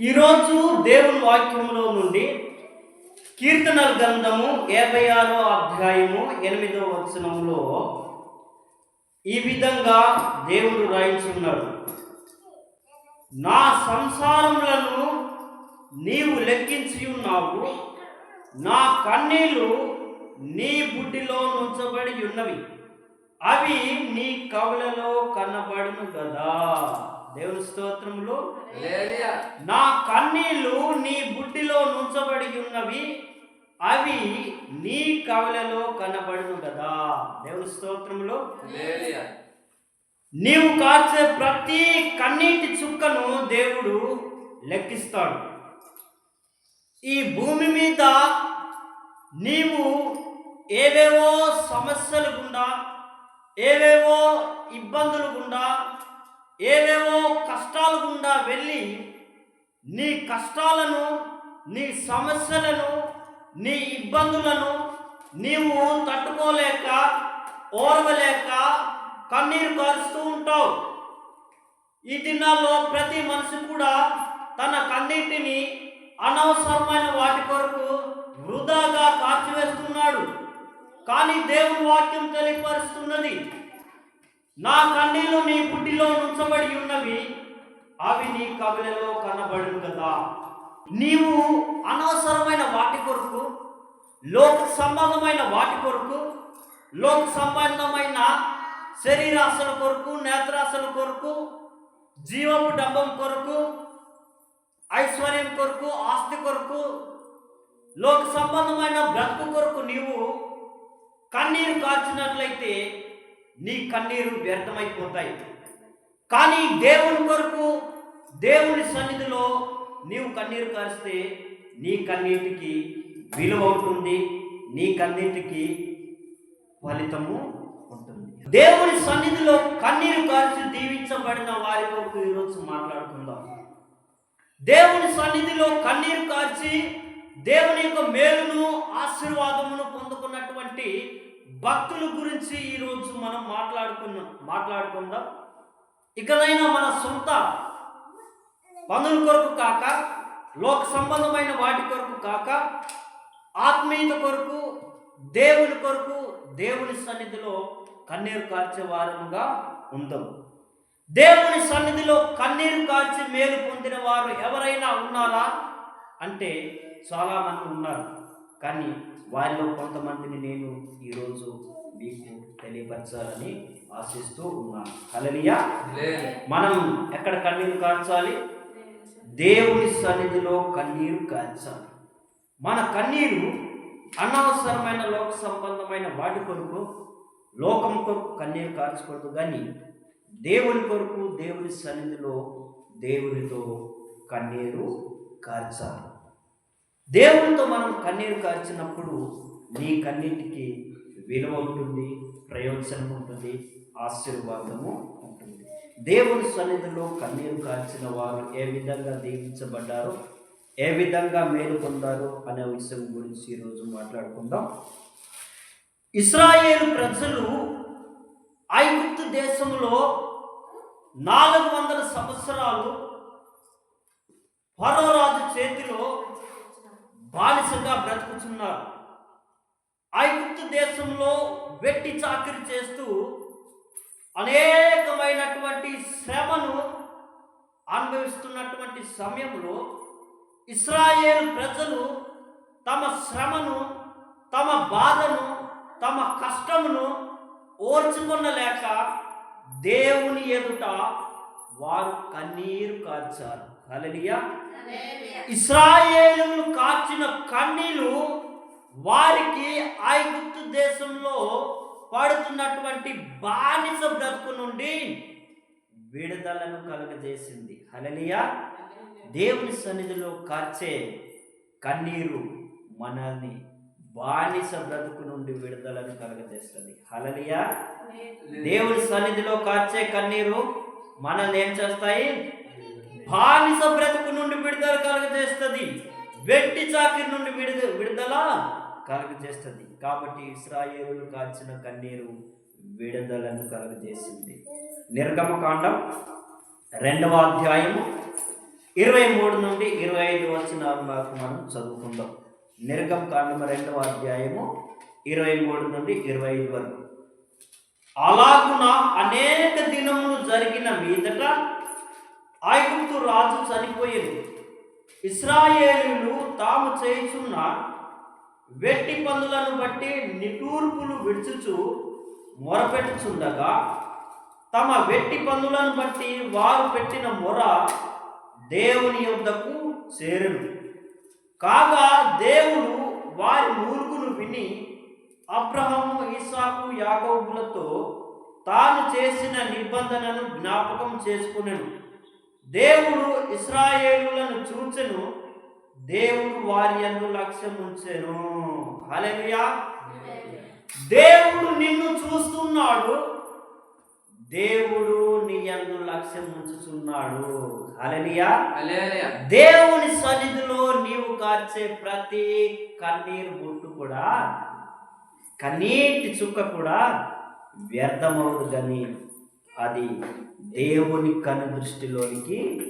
ఈరోజు దేవుని వాక్యంలో నుండి కీర్తనల గ్రంథము యాభై ఆరో అధ్యాయము ఎనిమిదో వచనంలో ఈ విధంగా దేవుడు రాయించున్నాడు. నా సంసారములను నీవు లెక్కించి ఉన్నావు నా కన్నీళ్ళు నీ బుడ్డిలో నుంచబడి ఉన్నవి అవి నీ కవులలో కనబడును కదా దేవుని స్తోత్రములు. నా కన్నీళ్ళు నీ బుడ్డిలో నుంచబడి ఉన్నవి అవి నీ కవులలో కనబడును కదా. దేవుని స్తోత్రములు. నీవు కాచే ప్రతి కన్నీటి చుక్కను దేవుడు లెక్కిస్తాడు. ఈ భూమి మీద నీవు ఏవేవో సమస్యలు గుండా ఏవేవో ఇబ్బందులు గుండా ఏవేవో కష్టాలు గుండా వెళ్ళి నీ కష్టాలను నీ సమస్యలను నీ ఇబ్బందులను నీవు తట్టుకోలేక ఓర్వలేక కన్నీరు కారుస్తూ ఉంటావు. ఈ దినాల్లో ప్రతి మనిషి కూడా తన కన్నీటిని అనవసరమైన వాటి కొరకు వృధాగా కార్చివేస్తున్నాడు. కానీ దేవుని వాక్యం తెలియపరుస్తున్నది. నా కన్నీలు నీ పుట్టిలో ఉంచబడి ఉన్నవి అవి నీ కబలలో కనబడును కదా. నీవు అనవసరమైన వాటి కొరకు లోక సంబంధమైన వాటి కొరకు లోక సంబంధమైన శరీరాశల కొరకు నేత్రాశల కొరకు జీవపు డబ్బం కొరకు ఐశ్వర్యం కొరకు ఆస్తి కొరకు లోక సంబంధమైన బ్రతుకు కొరకు నీవు కన్నీరు కాల్చినట్లయితే నీ కన్నీరు వ్యర్థమైపోతాయి. కానీ దేవుని కొరకు దేవుని సన్నిధిలో నీవు కన్నీరు కారిస్తే నీ కన్నీటికి విలువ ఉంటుంది నీ కన్నీటికి ఫలితము ఉంటుంది. దేవుని సన్నిధిలో కన్నీరు కాల్చి దీవించబడిన వారి కొరకు ఈరోజు మాట్లాడుకుందాం. దేవుని సన్నిధిలో కన్నీరు కార్చి దేవుని యొక్క మేలును ఆశీర్వాదమును పొందుకున్నటువంటి భక్తుల గురించి ఈరోజు మనం మాట్లాడుకున్నాం మాట్లాడుకుందాం. ఇకనైనా మన సొంత పనుల కొరకు కాక లోక సంబంధమైన వాటి కొరకు కాక ఆత్మీయత కొరకు దేవుని కొరకు దేవుని సన్నిధిలో కన్నీరు కార్చే వారముగా ఉందాం. దేవుని సన్నిధిలో కన్నీరు కార్చి మేలు పొందిన వారు ఎవరైనా ఉన్నారా? అంటే చాలామంది ఉన్నారు. కానీ వారిలో కొంతమందిని నేను ఈరోజు మీకు తెలియపరచాలని ఆశిస్తూ ఉన్నాను హల్లెలూయా. మనం ఎక్కడ కన్నీరు కార్చాలి దేవుని సన్నిధిలో కన్నీరు కార్చాలి మన కన్నీరు అనవసరమైన లోక సంబంధమైన వాటి కొరకు లోకం కొరకు కన్నీరు కార్చకూడదు కానీ దేవుని కొరకు దేవుని సన్నిధిలో దేవునితో కన్నీరు కార్చాలి దేవునితో మనం కన్నీరు కార్చినప్పుడు నీ కన్నీటికి విలువ ఉంటుంది ప్రయోజనం ఉంటుంది ఆశీర్వాదము ఉంటుంది. దేవుని సన్నిధిలో కన్నీరు కార్చిన వారు ఏ విధంగా దీవించబడ్డారో ఏ విధంగా మేలు పొందారో అనే విషయం గురించి ఈరోజు మాట్లాడుకుందాం. ఇస్రాయేల్ ప్రజలు ఐగుప్తు దేశంలో నాలుగు వందల సంవత్సరాలు ఫరోరాజు చేతిలో బానిసగా బ్రతుకుతున్నారు ఐగుప్తు దేశంలో వెట్టి చాకిరి చేస్తూ అనేకమైనటువంటి శ్రమను అనుభవిస్తున్నటువంటి సమయంలో ఇస్రాయేల్ ప్రజలు తమ శ్రమను తమ బాధను తమ కష్టమును ఓర్చుకొనలేక దేవుని ఎదుట వారు కన్నీరు కార్చారు. ఇస్రాయేలు కార్చిన కన్నీలు వారికి ఐగుప్తు దేశంలో పడుతున్నటువంటి బానిస బ్రతుకు నుండి విడుదలను కలుగజేసింది. హలలియా దేవుని సన్నిధిలో కార్చే కన్నీరు మనల్ని బానిస బ్రతుకు నుండి విడుదలను కలుగజేస్తుంది. హలలియా దేవుని సన్నిధిలో కార్చే కన్నీరు మనల్ని ఏం చేస్తాయి? వెట్టి చాకిరి నుండి విడుద విడుదల కలుగజేస్తుంది. కాబట్టి ఇస్రాయేలు కాల్చిన కన్నీరు విడుదలను కలుగజేసింది. నిర్గమకాండం రెండవ అధ్యాయము ఇరవై మూడు నుండి ఇరవై ఐదు వచ్చిన వరకు మనం చదువుకుందాం. నిర్గం కాండము రెండవ అధ్యాయము ఇరవై మూడు నుండి ఇరవై ఐదు వరకు. అలాగున అనేక దినములు జరిగిన మీదట ఐగుప్తు రాజు చనిపోయేది ఇస్రాయేలీలు తాము చేయుచున్న వెట్టి పనులను బట్టి నిటూర్పులు విడుచుచు మొరపెట్టుచుండగా తమ వెట్టి పనులను బట్టి వారు పెట్టిన మొర దేవుని యొద్దకు చేరును. కాగా దేవుడు వారి మూర్ఖును విని అబ్రహము ఇసాకు యాకోబులతో తాను చేసిన నిబంధనను జ్ఞాపకం చేసుకునేను. దేవుడు ఇస్రాయేలులను చూచెను దేవుడు వారి యందు లక్ష్యం ఉంచెను. దేవుడు నిన్ను చూస్తున్నాడు దేవుడు నీ యందు లక్ష్యం ఉంచుతున్నాడు హల్లెలూయా. దేవుని సన్నిధిలో నీవు కార్చే ప్రతి కన్నీరు బొట్టు కూడా కన్నీటి చుక్క కూడా వ్యర్థమవుదు కానీ అది దేవుని కను దృష్టిలోనికి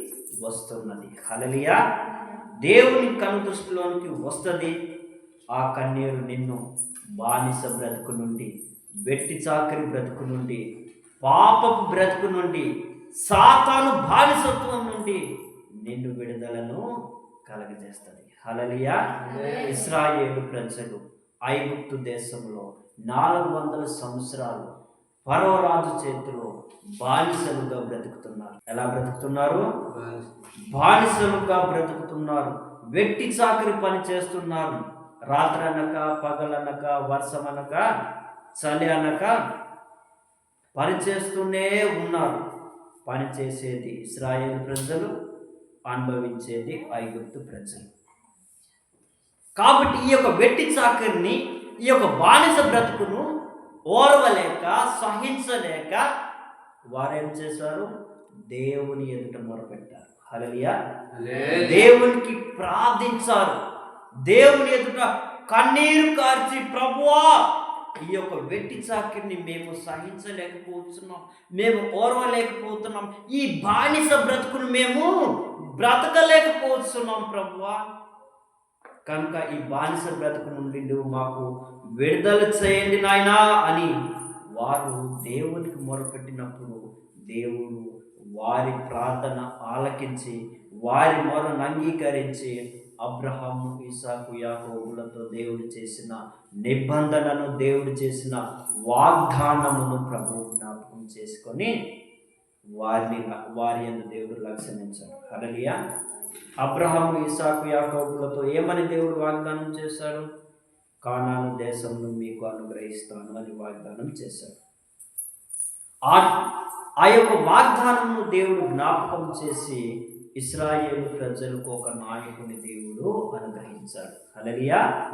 వస్తున్నది. హలలియా దేవుని కను దృష్టిలోనికి వస్తుంది. ఆ కన్నీరు నిన్ను బానిస బ్రతుకు నుండి వెట్టి చాకరి బ్రతుకు నుండి పాపపు బ్రతుకు నుండి సాతాను బానిసత్వం నుండి నిన్ను విడుదలను కలగజేస్తుంది. హలలియా ఇస్రాయేలు ప్రజలు ఐగుప్తు దేశంలో నాలుగు వందల సంవత్సరాలు పర్వరాజు చేతిలో బానిసలుగా బ్రతుకుతున్నారు. ఎలా బ్రతుకుతున్నారు? బానిసలుగా బ్రతుకుతున్నారు. వెట్టి చాకరి పని చేస్తున్నారు. రాత్రి అనక పగలనక వర్షం అనక చలి అనక పని చేస్తూనే ఉన్నారు. పని చేసేది ఇస్రాయేల్ ప్రజలు అనుభవించేది ఐగుప్తు ప్రజలు. కాబట్టి ఈ యొక్క వెట్టి చాకరిని ఈ యొక్క బానిస బ్రతుకును ఓర్వలేక సహించలేక వారేం చేశారు? దేవుని ఎదుట మొరపెట్టారు. హల్లెలూయా. దేవునికి ప్రార్థించారు. దేవుని ఎదుట కన్నీరు కార్చి ప్రభువా ఈ యొక్క వెట్టి చాకిరిని మేము సహించలేకపోతున్నాం మేము ఓర్వలేకపోతున్నాం. ఈ బానిస బ్రతుకును మేము బ్రతకలేకపోతున్నాం ప్రభువా. కనుక ఈ బానిస బ్రతుకు నుండి నువ్వు మాకు విడుదల చేయండి నాయనా అని వారు దేవునికి మొరపెట్టినప్పుడు దేవుడు వారి ప్రార్థన ఆలకించి వారి మొరను అంగీకరించి అబ్రహాము ఇసాకు యాకోబులతో దేవుడు చేసిన నిబంధనను దేవుడు చేసిన వాగ్దానమును ప్రభు జ్ఞాపకం చేసుకొని వారిని వారి అందు దేవుడు లక్ష్యమించాడు. హల్లెలూయా. అబ్రహాము ఇసాకు యాకోబులతో ఏమని దేవుడు వాగ్దానం చేశాడు? కానాను దేశంను మీకు అనుగ్రహిస్తాను అని వాగ్దానం చేశాడు. ఆ ఆ యొక్క వాగ్దానము దేవుడు జ్ఞాపకం చేసి ఇస్రాయేలు ప్రజలకు ఒక నాయకుని దేవుడు అనుగ్రహించాడు. హల్లెలూయా.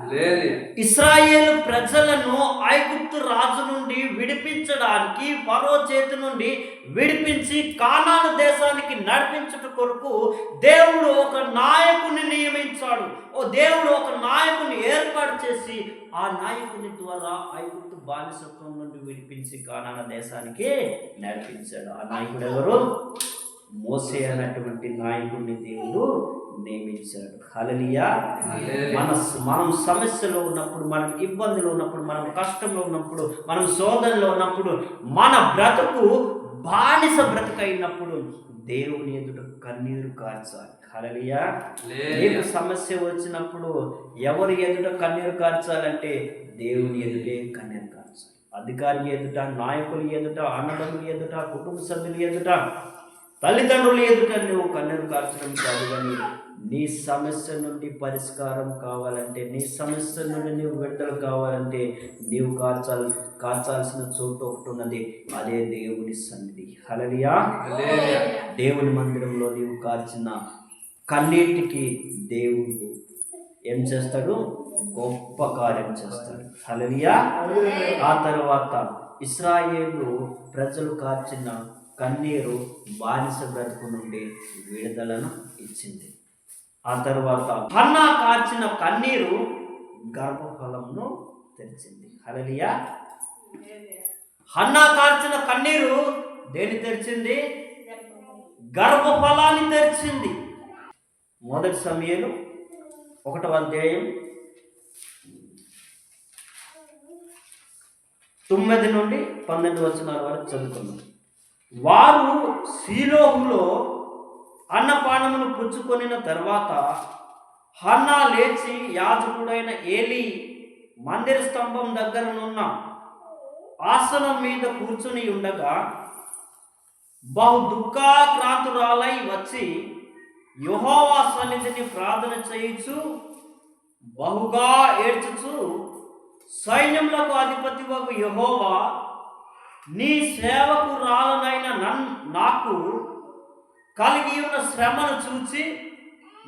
ఇస్రాయేలు ప్రజలను ఐగుప్తు రాజు నుండి విడిపించడానికి ఫరో చేతి నుండి విడిపించి కానాను దేశానికి నడిపించుట కొరకు దేవుడు ఒక నాయకుని నియమించాడు. ఓ దేవుడు ఒక నాయకుని ఏర్పాటు చేసి ఆ నాయకుని ద్వారా ఐగుప్తు బానిసత్వం నుండి విడిపించి కానాన దేశానికి నడిపించాడు. ఆ నాయకుడు ఎవరు? మోసే అన్నటువంటి నాయకుడిని దేవుడు నియమించాడు. హల్లెలూయా. మన మనం సమస్యలో ఉన్నప్పుడు మనం ఇబ్బందులు ఉన్నప్పుడు మనం కష్టంలో ఉన్నప్పుడు మనం శోధనలో ఉన్నప్పుడు మన బ్రతుకు బానిస బ్రతుకు అయినప్పుడు దేవుని ఎదుట కన్నీరు కార్చాలి. హల్లెలూయా. నీకు సమస్య వచ్చినప్పుడు ఎవరి ఎదుట కన్నీరు కార్చాలంటే దేవుని ఎదుటే కన్నీరు కార్చాలి. అధికారి ఎదుట నాయకుల ఎదుట అన్నదమ్ముల ఎదుట కుటుంబ సభ్యుల ఎదుట తల్లిదండ్రుల ఎదుట నువ్వు కన్నీరు కార్చడం కాదు కానీ నీ సమస్య నుండి పరిష్కారం కావాలంటే నీ సమస్య నుండి నీవు విడుదల కావాలంటే నీవు కార్చాలి కార్చాల్సిన చోటు ఒకటి ఉన్నది. అదే దేవుని సన్నిధి. హలలియా దేవుని మందిరంలో నీవు కార్చిన కన్నీటికి దేవుడు ఏం చేస్తాడు? గొప్ప కార్యం చేస్తాడు. హలలియా ఆ తర్వాత ఇస్రాయేలు ప్రజలు కార్చిన కన్నీరు బానిస బ్రతుకు నుండి విడుదలను ఇచ్చింది. ఆ తర్వాత హన్నా కార్చిన కన్నీరు గర్భఫలంను తెరిచింది. హలలియా హన్నా కార్చిన కన్నీరు దేని తెరిచింది? గర్భఫలాన్ని తెరిచింది. మొదటి సమయంలో ఒకటవ అధ్యాయం తొమ్మిది నుండి పన్నెండు వచనాల వరకు చదువుకున్నాం వారు శీలోహులో అన్నపానమును పుచ్చుకొనిన తర్వాత హన్నా లేచి యాజకుడైన ఏలి మందిర స్తంభం దగ్గరనున్న ఆసనం మీద కూర్చుని ఉండగా బహు దుఃఖాక్రాంతురాలై వచ్చి యహోవా సన్నిధిని ప్రార్థన చేయించు బహుగా ఏడ్చుచు సైన్యములకు అధిపతి వగు యహోవా నీ సేవకు రాలనైన నన్ నాకు కలిగి ఉన్న శ్రమను చూచి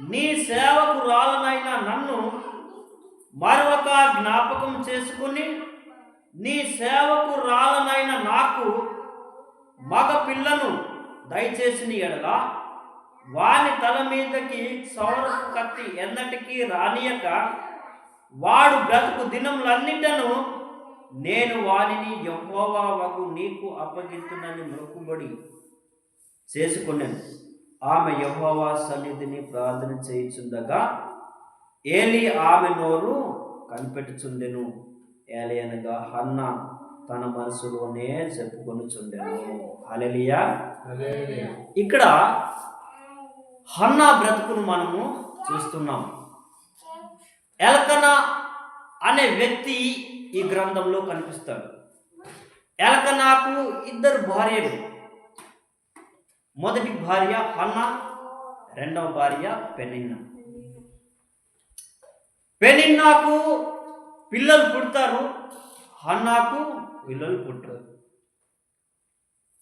నీ సేవకు రాలనైన నన్ను మరొక జ్ఞాపకం చేసుకుని నీ సేవకు రాలనైన నాకు మగ పిల్లను దయచేసిన ఎడల. వాని తల మీదకి సౌరపు కత్తి ఎన్నటికీ రానియక వాడు బ్రతుకు దినములన్నిటను నేను వానిని యెహోవా వగు నీకు అప్పగిస్తున్నని మొక్కుబడి చేసుకున్నాను ఆమె యెహోవా సన్నిధిని ప్రార్థన చేయుచుండగా ఏలి ఆమె నోరు కనిపెట్టుచుండెను. ఏలి అనగా హన్న తన మనసులోనే చెప్పుకొనుచుండెను. హల్లెలూయా. ఇక్కడ హన్నా బ్రతుకును మనము చూస్తున్నాం. ఎల్కనా అనే వ్యక్తి ఈ గ్రంథంలో కనిపిస్తాడు. ఎలకనాకు ఇద్దరు భార్యలు. మొదటి భార్య హన్న రెండవ భార్య పెనిన్న. పెనిన్నాకు పిల్లలు పుడతారు హన్నాకు పిల్లలు పుట్టరు.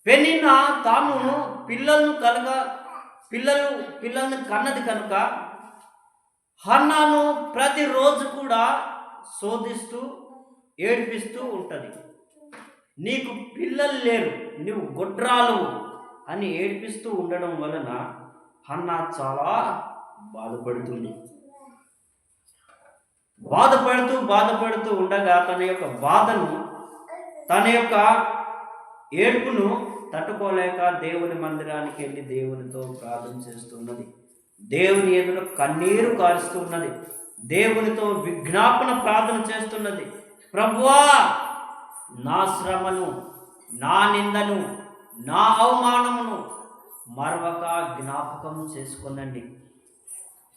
పెనిన్న తాను పిల్లలను కలగ పిల్లలు పిల్లల్ని కన్నది కనుక హన్నాను ప్రతిరోజు కూడా శోధిస్తూ ఏడిపిస్తూ ఉంటుంది. నీకు పిల్లలు లేరు నువ్వు గొడ్రాలు అని ఏడిపిస్తూ ఉండడం వలన అన్న చాలా బాధపడుతుంది. బాధపడుతూ బాధపడుతూ ఉండగా తన యొక్క బాధను తన యొక్క ఏడుపును తట్టుకోలేక దేవుని మందిరానికి వెళ్ళి దేవునితో ప్రార్థన చేస్తున్నది. దేవుని ఎదుట కన్నీరు కారుస్తున్నది. దేవునితో విజ్ఞాపన ప్రార్థన చేస్తున్నది. ప్రభువా నా శ్రమను నా నిందను నా అవమానమును మరొక జ్ఞాపకం చేసుకునండి.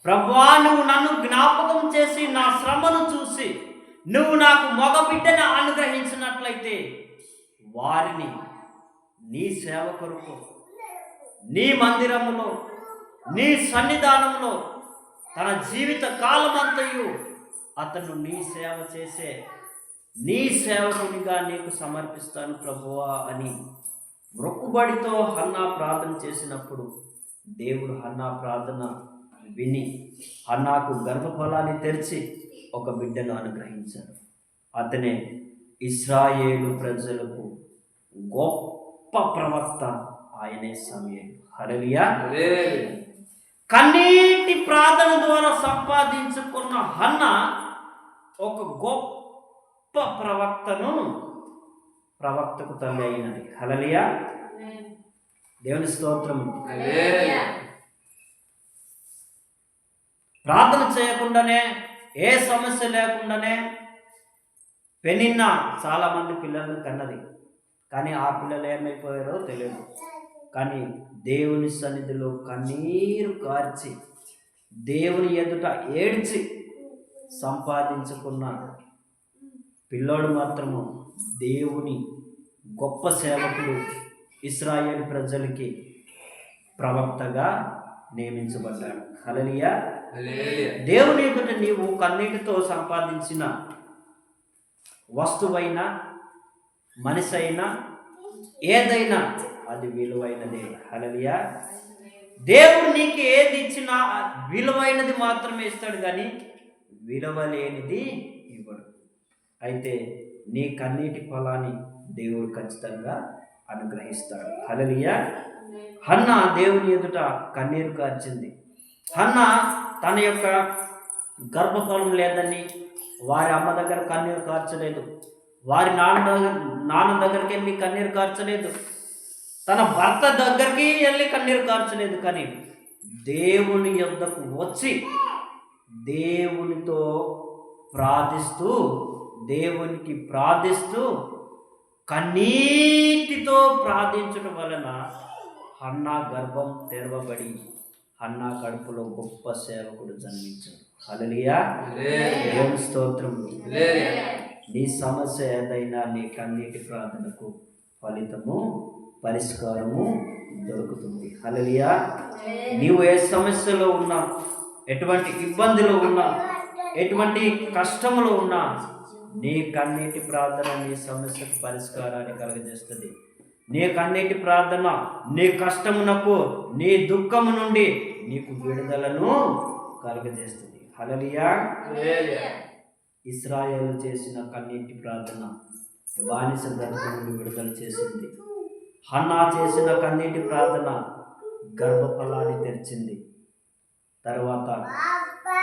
ప్రభువా నువ్వు నన్ను జ్ఞాపకం చేసి నా శ్రమను చూసి నువ్వు నాకు మగ బిడ్డను అనుగ్రహించినట్లయితే వారిని నీ సేవ కొరకు నీ మందిరములో నీ సన్నిధానంలో తన జీవిత కాలమంతయు అతను నీ సేవ చేసే నీ సేవకునిగా నీకు సమర్పిస్తాను ప్రభువా అని మొక్కుబడితో హన్నా ప్రార్థన చేసినప్పుడు దేవుడు హన్నా ప్రార్థన విని హన్నాకు గర్భఫలాన్ని తెరిచి ఒక బిడ్డను అనుగ్రహించాడు. అతనే ఇస్రాయేలు ప్రజలకు గొప్ప ప్రవక్త ఆయనే సమయం హరలియా కన్నీటి ప్రార్థన ద్వారా సంపాదించుకున్న హన్న ఒక గొప్ప ప్రవక్తను ప్రవక్తకు తల్లి అయినది. హలలియా దేవుని స్తోత్రం హల్లెలూయా. ప్రార్థన చేయకుండానే ఏ సమస్య లేకుండానే పెనిన్న చాలా మంది పిల్లలను కన్నది. కానీ ఆ పిల్లలు ఏమైపోయారో తెలియదు. కానీ దేవుని సన్నిధిలో కన్నీరు కార్చి దేవుని ఎదుట ఏడ్చి సంపాదించుకున్న పిల్లోడు మాత్రము దేవుని గొప్ప సేవకుడు ఇస్రాయేల్ ప్రజలకి ప్రవక్తగా నియమించబడ్డాడు. హలలియా. దేవుని ఎదుట నీవు కన్నీటితో సంపాదించిన వస్తువైనా మనిషి అయినా ఏదైనా అది విలువైనదే. హలలియా దేవుడు నీకు ఏది ఇచ్చినా విలువైనది మాత్రమే ఇస్తాడు కానీ విలువ లేనిది అయితే నీ కన్నీటి ఫలాన్ని దేవుడు ఖచ్చితంగా అనుగ్రహిస్తాడు. హలలియ హన్న దేవుని ఎదుట కన్నీరు కార్చింది. హన్న తన యొక్క గర్భఫలం లేదని వారి అమ్మ దగ్గర కన్నీరు కార్చలేదు. వారి నాన్న దగ్గర నాన్న దగ్గరికి వెళ్ళి కన్నీరు కార్చలేదు. తన భర్త దగ్గరికి వెళ్ళి కన్నీరు కార్చలేదు కానీ దేవుని యొద్దకు వచ్చి దేవునితో ప్రార్థిస్తూ దేవునికి ప్రార్థిస్తూ కన్నీటితో ప్రార్థించడం వలన హన్నా గర్భం తెరవబడి హన్నా కడుపులో గొప్ప సేవకుడు జన్మించాడు. హల్లెలూయా. దేవుని స్తోత్రం. నీ సమస్య ఏదైనా నీ కన్నీటి ప్రార్థనకు ఫలితము పరిష్కారము దొరుకుతుంది. హల్లెలూయా. నీవు ఏ సమస్యలో ఉన్నా ఎటువంటి ఇబ్బందిలో ఉన్నా ఎటువంటి కష్టములో ఉన్నా నీ కన్నీటి ప్రార్థన నీ సమస్యకు పరిష్కారాన్ని కలగజేస్తుంది. నీ కన్నీటి ప్రార్థన నీ కష్టమునకు నీ దుఃఖము నుండి నీకు విడుదలను కలగజేస్తుంది. హల్లెలూయా. ఇస్రాయేల్ చేసిన కన్నీటి ప్రార్థన బానిస నుండి విడుదల చేసింది. హన్నా చేసిన కన్నీటి ప్రార్థన గర్భఫలాన్ని తెరిచింది. తర్వాత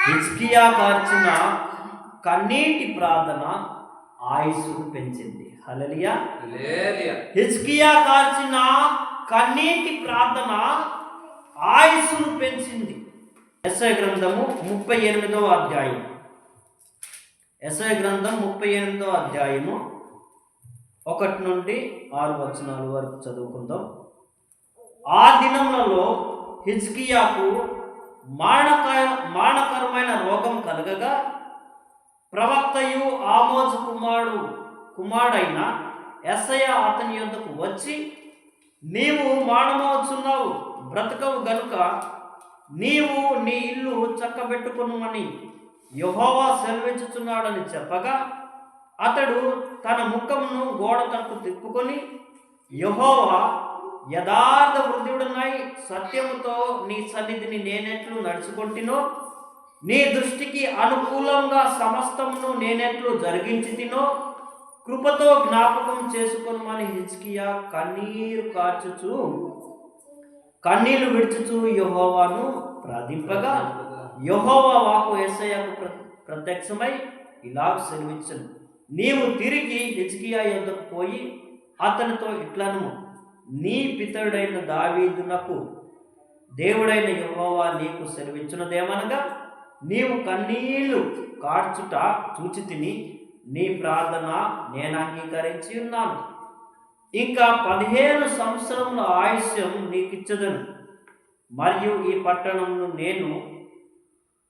హిజ్కియా కార్చిన కన్నీటి ప్రార్థన ఆయుస్సును పెంచింది. హలలియా. హిజ్కియా కార్చిన కన్నీటి ప్రార్థన ఆయుస్సును పెంచింది. ఎస్ఐ గ్రంథము ముప్పై ఎనిమిదవ అధ్యాయం ఎస్ఐ గ్రంథం ముప్పై ఎనిమిదవ అధ్యాయము ఒకటి నుండి ఆరు వచనాల వరకు చదువుకుందాం. ఆ దినములలో హిజ్కియాకు మారణక మారణకరమైన రోగం కలగగా ప్రవక్తయు ఆమోజు కుమారుడు కుమారుడైన ఎస్ఐ అతని యొద్దకు వచ్చి నీవు మానమవుతున్నావు బ్రతకవు గనుక నీవు నీ ఇల్లు చక్కబెట్టుకునుమని యహోవా సెలవించుచున్నాడని చెప్పగా అతడు తన ముఖమును గోడ తనకు తిప్పుకొని యహోవా యథార్థ వృద్ధుడునై సత్యముతో నీ సన్నిధిని నేనెట్లు నడుచుకుంటునో నీ దృష్టికి అనుకూలంగా సమస్తమును నేనెట్లు జరిగించి తినో కృపతో జ్ఞాపకం చేసుకొనమని హిజ్కియా కన్నీరు కార్చుచు కన్నీళ్ళు విడుచుచు యహోవాను ప్రార్థింపగా యహోవా వాకు ఎస్ఐకు ప్ర ప్రత్యక్షమై ఇలా సెలవిచ్చను. నీవు తిరిగి హిజ్కియా యొద్దకు పోయి అతనితో ఇట్లను నీ పితరుడైన దావీదునకు దేవుడైన యహోవా నీకు సెలవిచ్చినదేమనగా నీవు కన్నీళ్ళు కార్చుట చూచి తిని నీ ప్రార్థన నేను అంగీకరించి ఉన్నాను. ఇంకా పదిహేను సంవత్సరముల ఆయుష్యం నీకిచ్చదను. మరియు ఈ పట్టణమును నేను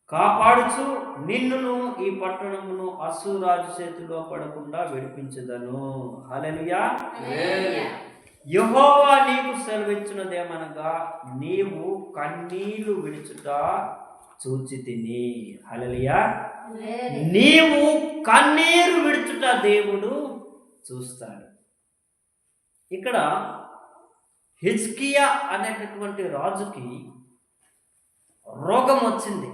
కాపాడుచు నిన్నును ఈ పట్టణమును అసురాజు చేతిలో పడకుండా విడిపించదను. హల్లెలూయా. యెహోవా నీకు సెలవిచ్చినదేమనగా నీవు కన్నీళ్ళు విడుచుట చూచి తిని హలలియా నీవు కన్నీరు విడుచుట దేవుడు చూస్తాడు. ఇక్కడ హిజ్కియా అనేటటువంటి రాజుకి రోగం వచ్చింది.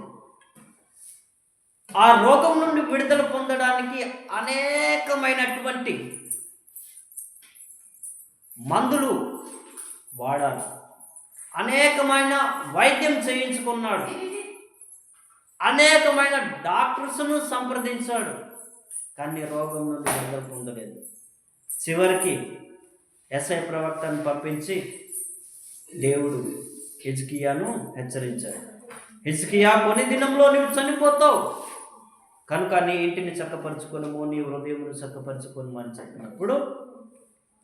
ఆ రోగం నుండి విడుదల పొందడానికి అనేకమైనటువంటి మందులు వాడాలి. అనేకమైన వైద్యం చేయించుకున్నాడు. అనేకమైన డాక్టర్స్ను సంప్రదించాడు. కానీ రోగం నుండి విడుదల పొందలేదు. చివరికి ఎస్ఐ ప్రవక్తను పంపించి దేవుడు హిజ్కియాను హెచ్చరించాడు. హిజ్కియా కొన్ని దినంలో నువ్వు చనిపోతావు. కనుక నీ ఇంటిని చక్కపరుచుకొనము నీ హృదయమును చక్కపరుచుకోను అని చెప్పినప్పుడు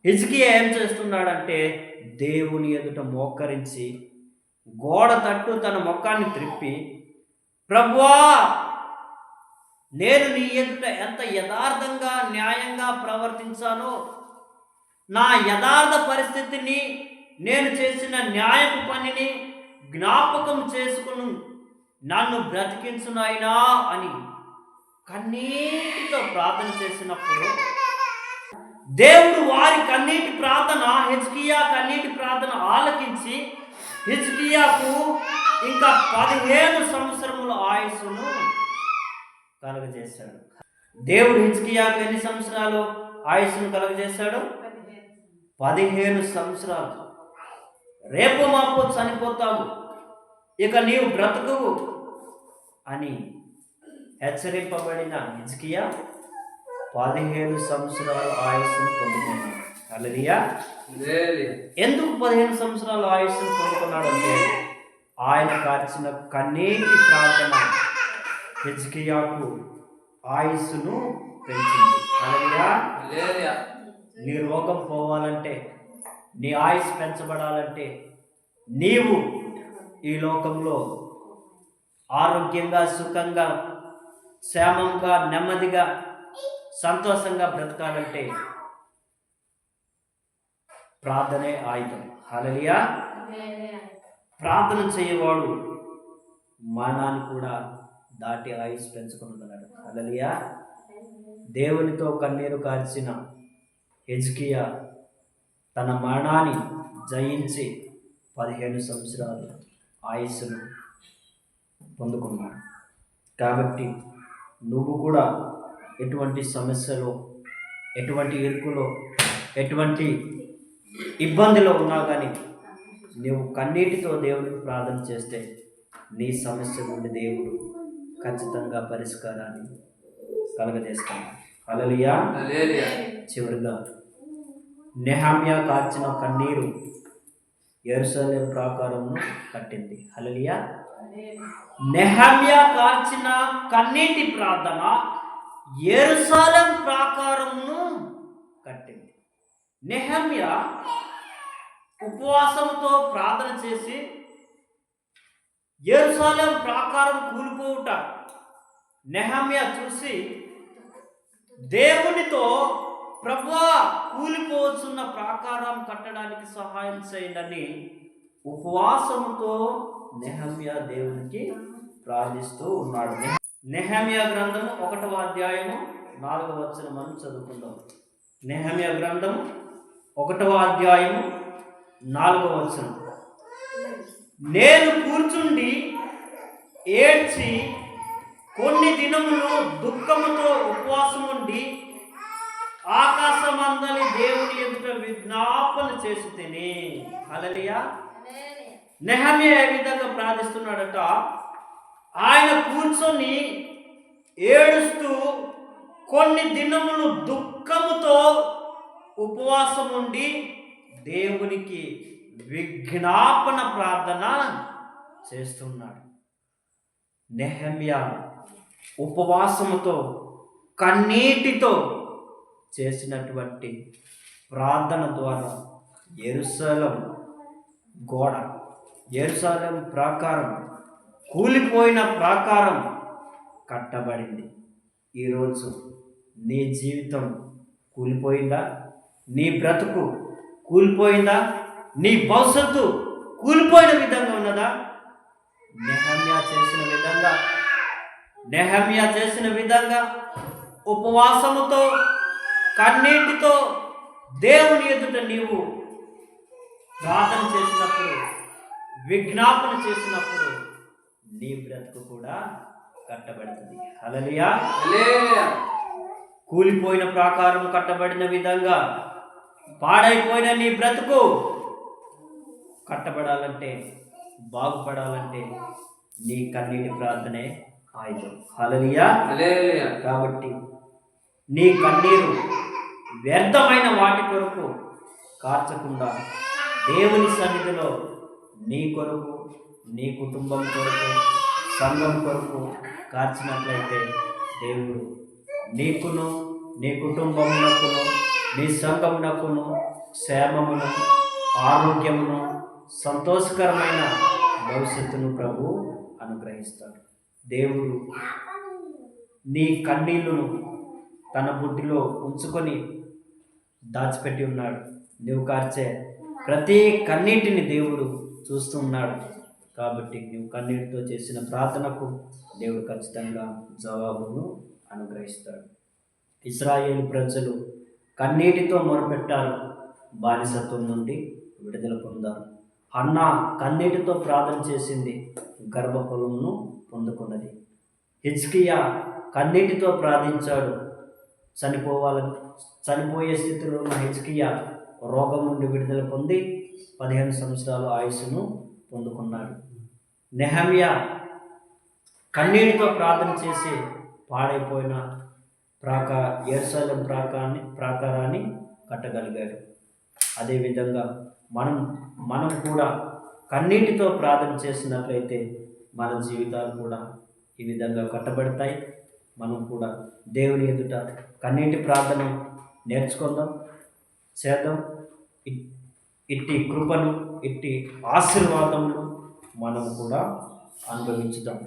హిజ్కియా ఏం చేస్తున్నాడంటే దేవుని ఎదుట మోకరించి గోడ తట్టు తన మొక్కాన్ని త్రిప్పి ప్రభువా నేను నీ ఎదుట ఎంత యథార్థంగా న్యాయంగా ప్రవర్తించానో నా యథార్థ పరిస్థితిని నేను చేసిన న్యాయపు పనిని జ్ఞాపకం చేసుకుని. నన్ను బ్రతికించునాయినా అని కన్నీటితో ప్రార్థన చేసినప్పుడు దేవుడు వారి కన్నీటి ప్రార్థన హిజ్కియా కన్నీటి ప్రార్థన ఆలకించి హిజ్కియాకు ఇంకా పదిహేను సంవత్సరముల ఆయుస్సును కలుగజేశాడు. దేవుడు హిజ్కియాకు ఎన్ని సంవత్సరాలు ఆయుస్సును కలుగజేశాడు? పదిహేను సంవత్సరాలు. రేపు మాపు చనిపోతావు ఇక నీవు బ్రతుకువు అని హెచ్చరింపబడిన హిజ్కియా పదిహేను సంవత్సరాల ఆయుస్సును పొందుకున్నాడు. అలరియా. ఎందుకు పదిహేను సంవత్సరాల ఆయుష్ను పొందుకున్నాడంటే ఆయన కార్చిన కన్నీటి ప్రార్థన హెజ్కియాకు ఆయుస్సును పెంచింది. హల్లెలూయా. హల్లెలూయా. నీ రోగం పోవాలంటే నీ ఆయుష్ పెంచబడాలంటే నీవు ఈ లోకంలో ఆరోగ్యంగా సుఖంగా క్షేమంగా నెమ్మదిగా సంతోషంగా బ్రతకాలంటే ప్రార్థనే ఆయుధం. హలలియా ప్రార్థన చేయవాడు. మరణాన్ని కూడా దాటి ఆయుష్ పెంచుకునగలడు అలలియా దేవునితో కన్నీరు కార్చిన హెజ్కియా తన మరణాన్ని జయించి పదిహేను సంవత్సరాలు ఆయుస్సును పొందుకున్నాడు. కాబట్టి నువ్వు కూడా ఎటువంటి సమస్యలో ఎటువంటి ఇరుకులో ఎటువంటి ఇబ్బందిలో ఉన్నా కానీ నువ్వు కన్నీటితో దేవునికి ప్రార్థన చేస్తే నీ సమస్య నుండి దేవుడు ఖచ్చితంగా పరిష్కారాన్ని కలగజేస్తాడు. అలలియా చివరిగా నెహామ్యా కార్చిన కన్నీరు ఎరుసలేం ప్రాకారమును కట్టింది. హలలియా నెహమ్యా కార్చిన కన్నీటి ప్రార్థన ఎరుసలేం ప్రాకారమును కట్టింది. నెహమ్యా ఉపవాసంతో ప్రార్థన చేసి ఎరుసలేం ప్రాకారం కూలిపోవుట నెహమ్య చూసి దేవునితో ప్రభా కూలిపోవచ్చున్న ప్రాకారం కట్టడానికి సహాయం చేయండి ఉపవాసముతో నెహమ్య దేవునికి ప్రార్థిస్తూ ఉన్నాడు. నెహమ్య గ్రంథము ఒకటవ అధ్యాయము నాలుగవ వచ్చిన మనం చదువుకుందాం. నెహమ్య గ్రంథం ఒకటవ అధ్యాయము నాలుగవ వచనం. నేను కూర్చుండి ఏడ్చి కొన్ని దినములు దుఃఖముతో ఉపవాసం ఉండి ఆకాశమందని దేవుని ఎదుట విజ్ఞాపన చేసి తిని. అలలియా నెహమ్య ఏ విధంగా ప్రార్థిస్తున్నాడట? ఆయన కూర్చొని ఏడుస్తూ కొన్ని దినములు దుఃఖముతో ఉపవాసం ఉండి దేవునికి విజ్ఞాపన ప్రార్థన చేస్తున్నాడు. నెహమ్యా ఉపవాసముతో కన్నీటితో చేసినటువంటి ప్రార్థన ద్వారా ఎరుసలం గోడ ఎరుసలం ప్రాకారం కూలిపోయిన ప్రాకారం కట్టబడింది. ఈరోజు నీ జీవితం కూలిపోయిందా? నీ బ్రతుకు కూలిపోయిందా? నీ భవిష్యత్తు కూలిపోయిన విధంగా ఉన్నదా? నెహమ్యా చేసిన విధంగా. నెహమ్యా చేసిన విధంగా ఉపవాసముతో కన్నీటితో దేవుని ఎదుట నీవు ప్రార్థన చేసినప్పుడు విజ్ఞాపన చేసినప్పుడు నీ బ్రతుకు కూడా కట్టబడుతుంది. హల్లెలూయా. కూలిపోయిన ప్రాకారం కట్టబడిన విధంగా పాడైపోయిన నీ బ్రతుకు కట్టబడాలంటే బాగుపడాలంటే నీ కన్నీటి ప్రార్థనే ఆయుధం. హలలియా కాబట్టి నీ కన్నీరు వ్యర్థమైన వాటి కొరకు కార్చకుండా దేవుని సన్నిధిలో నీ కొరకు నీ కుటుంబం కొరకు సంఘం కొరకు కార్చినట్లయితే దేవుడు నీకును నీ కుటుంబమునకును నీ సంఘమునకును క్షేమమును ఆరోగ్యమును సంతోషకరమైన భవిష్యత్తును ప్రభు అనుగ్రహిస్తాడు. దేవుడు నీ కన్నీళ్ళను తన బుడ్డిలో ఉంచుకొని దాచిపెట్టి ఉన్నాడు. నువ్వు కార్చే ప్రతి కన్నీటిని దేవుడు చూస్తూ ఉన్నాడు. కాబట్టి నువ్వు కన్నీటితో చేసిన ప్రార్థనకు దేవుడు ఖచ్చితంగా జవాబును అనుగ్రహిస్తాడు. ఇస్రాయేల్ ప్రజలు కన్నీటితో మొరపెట్టారు. బానిసత్వం నుండి విడుదల పొందారు. అన్న కన్నీటితో ప్రార్థన చేసింది. గర్భఫలమును పొందుకున్నది. హిజ్కియా కన్నీటితో ప్రార్థించాడు. చనిపోవాలని చనిపోయే స్థితిలో ఉన్న హెచ్కియా రోగం నుండి విడుదల పొంది పదిహేను సంవత్సరాల ఆయుస్సును పొందుకున్నాడు. నెహమియా కన్నీటితో ప్రార్థన చేసి పాడైపోయిన ప్రాకా ఏర్సాలం ప్రాకాన్ని ప్రాకారాన్ని కట్టగలిగాడు. అదేవిధంగా మనం మనం కూడా కన్నీటితో ప్రార్థన చేసినట్లయితే మన జీవితాలు కూడా ఈ విధంగా కట్టబడతాయి. మనం కూడా దేవుని ఎదుట కన్నీటి ప్రార్థన నేర్చుకుందాం చేద్దాం. ఇ- ఇట్టి కృపను ఇట్టి ఆశీర్వాదములు మనం కూడా అనుభవించుదాం.